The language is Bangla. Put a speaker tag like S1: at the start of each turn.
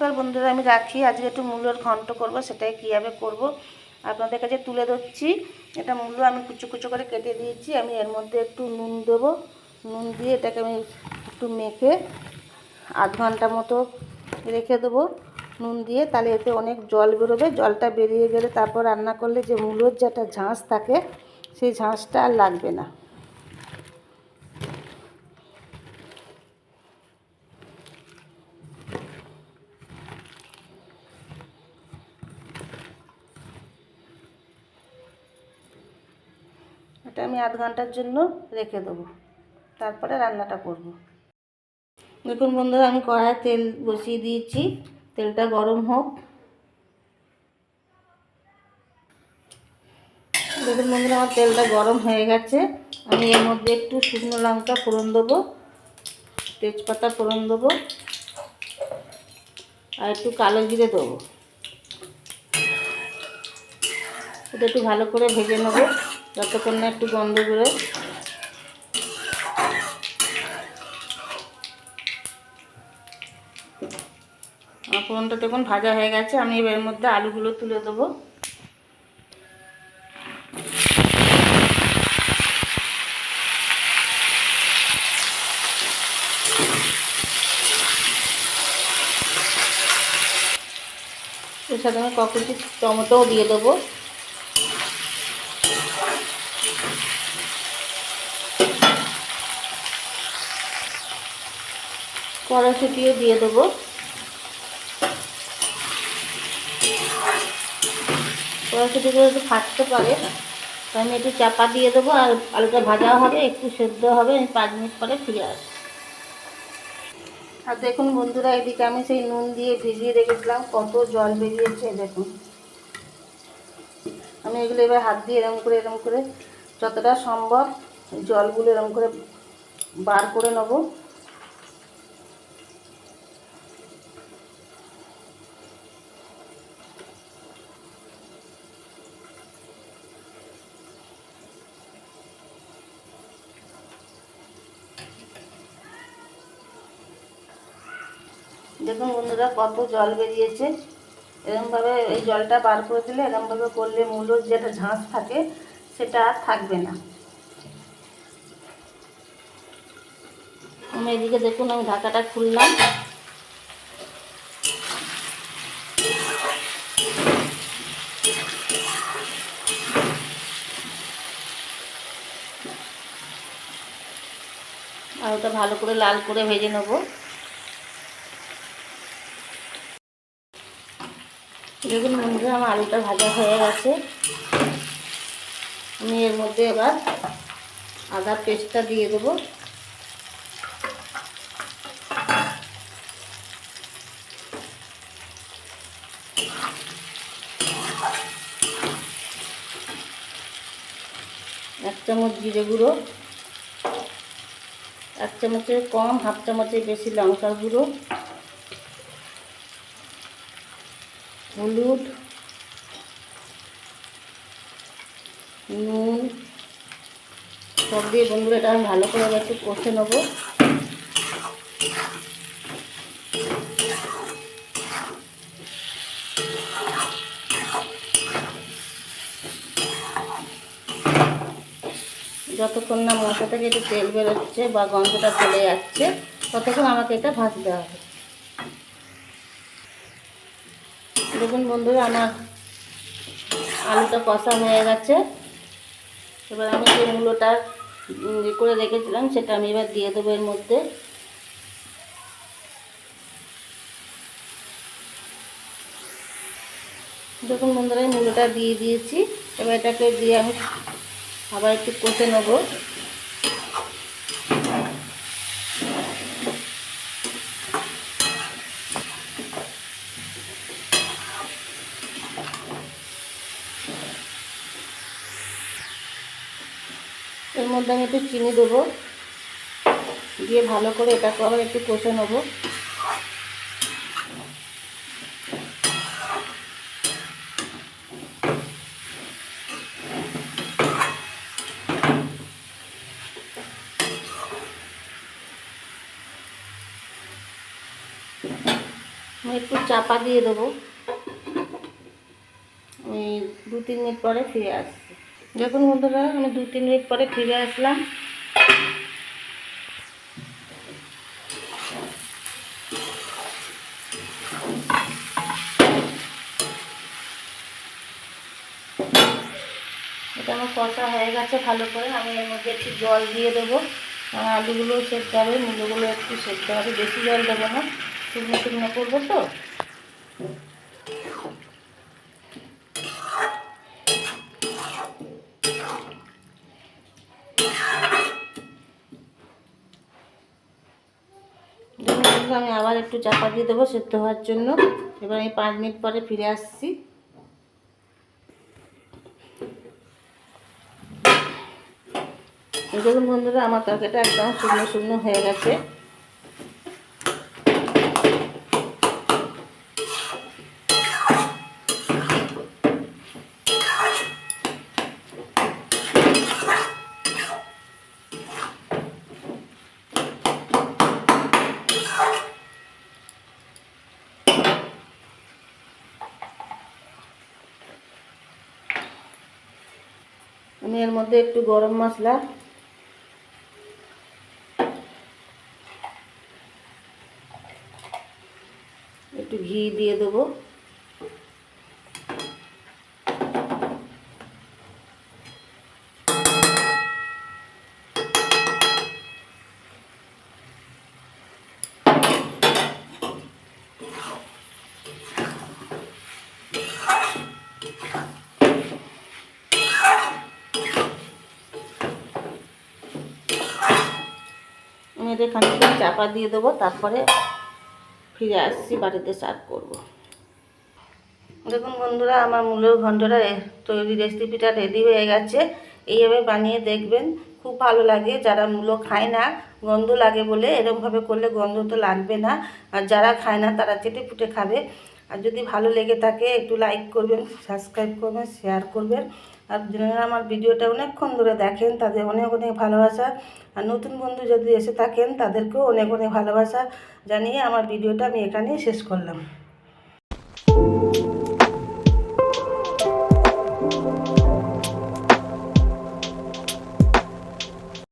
S1: নমস্কার বন্ধুরা, আমি রাখি। আজকে একটু মূলোর ঘন্ট করব, সেটাই কীভাবে করব আপনাদের কাছে তুলে ধরছি। এটা মূল্য আমি কুচো কুচো করে কেটে দিয়েছি। আমি এর মধ্যে একটু নুন দেব। নুন দিয়ে এটাকে আমি একটু মেখে আধ ঘণ্টা মতো রেখে দেবো। নুন দিয়ে তাহলে এতে অনেক জল বেরোবে। জলটা বেরিয়ে গেলে তারপর রান্না করলে যে মূলোর যেটা ঝাঁস থাকে, সেই ঝাঁসটা আর লাগবে না। এটা আমি আধ ঘণ্টার জন্য রেখে দেবো। তারপরে রান্নাটা করব। দেখুন বন্ধুরা, আমি কড়ায় তেল বসিয়ে দিয়েছি। তেলটা গরম হোক। দেখুন বন্ধুরা, আমার তেলটা গরম হয়ে গেছে। আমি এর মধ্যে একটু শুকনো লঙ্কা ফোড়ন দেবো, তেজপাতা ফোড়ন দেবো, আর একটু কালো জিরে দেবো। এটা একটু ভালো করে ভেজে নেব। যতক্ষণ না একটু গন্ধ করে। আমার ফোড়নটা তখন ভাজা হয়ে গেছে, আমি এর মধ্যে আলুগুলো তুলে দেবো। এর সাথে আমি কখন টমেটোও দিয়ে দেবো। কড়াইশুটিও দিয়ে দেবো। কড়াইশুটিগুলো একটু ফাটতে পারে, তো আমি একটু চাপা দিয়ে দেবো আর আলুটা ভাজাও হবে, একটু সেদ্ধ হবে, আমি পাঁচ মিনিট পরে ফিরে আসব। আর দেখুন বন্ধুরা, এদিকে আমি সেই নুন দিয়ে ভিজিয়ে রেখেছিলাম, কত জল বেরিয়েছে, দেখুন। আমি এগুলো এবার হাত দিয়ে এরম করে এরম করে, যতটা সম্ভব জলগুলো এরম করে বার করে নেব। দেখুন বন্ধুরা, কত জল বেরিয়েছে। এরকমভাবে এই জলটা বার করে দিলে এরকমভাবে করলে মূলোর যেটা ঝাঁস থাকে, সেটা আর থাকবে না। আমি এদিকে দেখুন, আমি ঢাকাটা খুললাম। আর ওটা ভালো করে লাল করে ভেজে নেব। দেখুন বন্ধুরা, আমার আলুটা ভাজা হয়ে গেছে। আমি এর মধ্যে এবার আদা পেস্টটা দিয়ে দেবো। এক চামচ জিরে গুঁড়ো, এক চামচের কম, হাফ চামচের বেশি লঙ্কা গুঁড়ো। হলুদ, নুন, সব দিয়ে বন্ধুরা এটা আমি ভালো করে একটু কষে নেব। যতক্ষণ না মশলা থেকে একটু তেল বেরোচ্ছে বা গন্ধটা চলে যাচ্ছে, ততক্ষণ আমাকে এটা ভাজতে হবে। দেখুন বন্ধুরা, আমার আলুটা কষা হয়ে গেছে। এবার আমি যে মূলোটা করে রেখেছিলাম, সেটা আমি এবার দিয়ে দেবো এর মধ্যে। দেখুন বন্ধুরা মূলোটা দিয়ে দিয়েছি। এবার এটাকে দিয়ে আমি আবার একটু কষে নেব। এর মধ্যে আমি একটু চিনি দেবো। দিয়ে ভালো করে এটাকে আবার একটু কষে নেব। একটু চাপা দিয়ে দেবো। দু তিন মিনিট পরে ফিরে আসছি। দেখুন বন্ধুরা, আমি দু, তিন মিনিট পরে ফিরে আসলাম। এটা আমার কষা হয়ে গেছে ভালো করে। আমি এর মধ্যে একটু জল দিয়ে দেবো। আলুগুলো সেদ্ধ হবে, মুলোগুলো একটু সেদ্ধ হবে। বেশি জল দেবো না, শুকনো শুকনো করব তো। দেখুন আমি আবার একটু চাপা দিয়ে দেবো সেদ্ধ হওয়ার জন্য। এবার আমি পাঁচ মিনিট পরে ফিরে আসছি। দেখুন বন্ধুরা, আমার তরকারিটা একদম শুকনো শুকনো হয়ে গেছে। আমি এর মধ্যে একটু গরম মশলা একটু ঘি দিয়ে দেবো। এটা খানিকটা চাপা দিয়ে দেবো, তারপরে ফিরে আসছি বাড়িতে সার্ভ করব। দেখুন বন্ধুরা, আমার মূলের ঘন্টটা তৈরি রেসিপিটা রেডি হয়ে গেছে। এইভাবে বানিয়ে দেখবেন, খুব ভালো লাগে। যারা মূলো খায় না, গন্ধ লাগে বলে এরকমভাবে করলে গন্ধ তো লাগবে না। আর যারা খায় না, তারা চেটে ফুটে খাবে। আর যদি ভালো লেগে থাকে, একটু লাইক করবেন সাবস্ক্রাইব করবেন শেয়ার করবেন। আর যারা আমার ভিডিওটা অনেকক্ষণ ধরে দেখেন, তাদের অনেক অনেক ভালোবাসা। আর নতুন বন্ধু যদি এসে থাকেন, তাদেরকেও অনেক অনেক ভালোবাসা। জানিয়ে আমার ভিডিওটা আমি এখানেই শেষ করলাম।